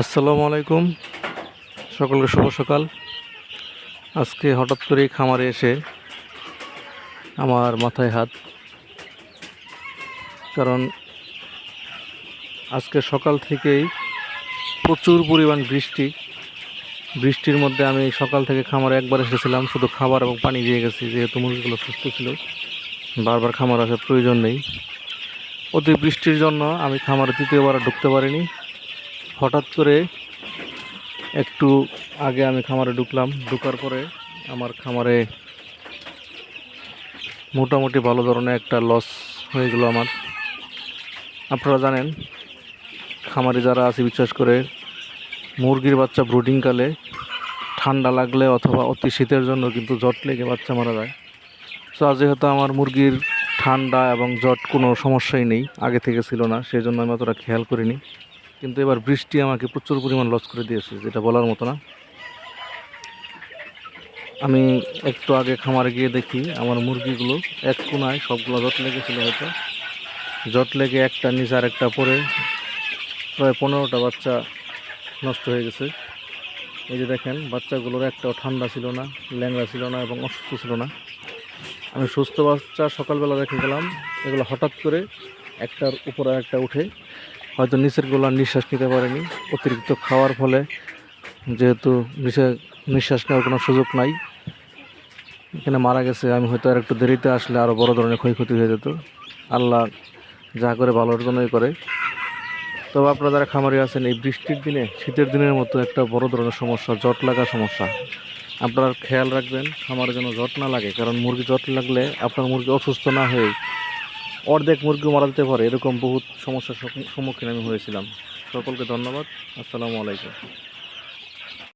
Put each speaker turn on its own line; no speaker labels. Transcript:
আসসালামু আলাইকুম। সকলকে শুভ সকাল। আজকে হঠাৎ করে খামারে এসে আমার মাথায় হাত। কারণ আজকে সকাল থেকেই প্রচুর পরিমাণ বৃষ্টি। বৃষ্টির মধ্যে আমি সকাল থেকে খামারে একবার এসেছিলাম, শুধু খাবার এবং পানি দিয়ে গেছি, যেহেতু মুরগিগুলো সুস্থ ছিল। বারবার খামার আসার প্রয়োজন নেই। অতি বৃষ্টির জন্য আমি খামারে দ্বিতীয়বার আর ঢুকতে পারিনি। হঠাৎ করে একটু আগে আমি খামারে ঢুকলাম। ঢুকার পরে আমার খামারে মোটামুটি ভালো ধরনের একটা লস হয়ে গেল আমার। আপনারা জানেন, খামারে যারা আছে, বিশ্বাস করে মুরগির বাচ্চা ব্রুডিংকালে ঠান্ডা লাগলে অথবা অতি শীতের জন্য কিন্তু জট লেগে বাচ্চা মারা যায়। তো আজ যেহেতু আমার মুরগির ঠান্ডা এবং জট কোনো সমস্যাই নেই, আগে থেকে ছিল না, সেই জন্য আমি অতটা খেয়াল করিনি। কিন্তু এবার বৃষ্টি আমাকে প্রচুর পরিমাণ লস করে দিয়েছে, যেটা বলার মতো না। আমি একটু আগে খামারে গিয়ে দেখি আমার মুরগিগুলো এক কোনায় সবগুলো জট লেগেছিল হয়তো। জট লেগে একটা নিচে আর একটা পরে প্রায় পনেরোটা বাচ্চা নষ্ট হয়ে গেছে। এই যে দেখেন, বাচ্চাগুলোর একটাও ঠান্ডা ছিল না, ল্যাংড়া ছিল না এবং অসুস্থ ছিল না। আমি সুস্থ বাচ্চা সকালবেলা রেখে গেলাম, এগুলো হঠাৎ করে একটার উপরে একটা উঠে হয়তো নিচের গোলা নিঃশ্বাস নিতে পারেনি। অতিরিক্ত খাওয়ার ফলে যেহেতু নিঃশ্বাস নেওয়ার কোনো সুযোগ নাই, এখানে মারা গেছে। আমি হয়তো আর একটু দেরিতে আসলে আরও বড় ধরনের ক্ষয়ক্ষতি হয়ে যেত। আল্লাহ যা করে ভালোর জন্যই করে। তবে আপনারা যারা খামারি আছেন, এই বৃষ্টির দিনে, শীতের দিনের মতো একটা বড় ধরনের সমস্যা, জট লাগা সমস্যা। আপনারা খেয়াল রাখবেন, খামারে যেন জট না লাগে, কারণ মুরগি জট লাগলে আপনার মুরগি অসুস্থ না হয়ে অর্ধেক মুরগি মারা যেতে পারে, এরকম বহুত সমস্যার সম্মুখীন আমি হয়েছিলাম। সকলকে ধন্যবাদ। আসসালামু আলাইকুম।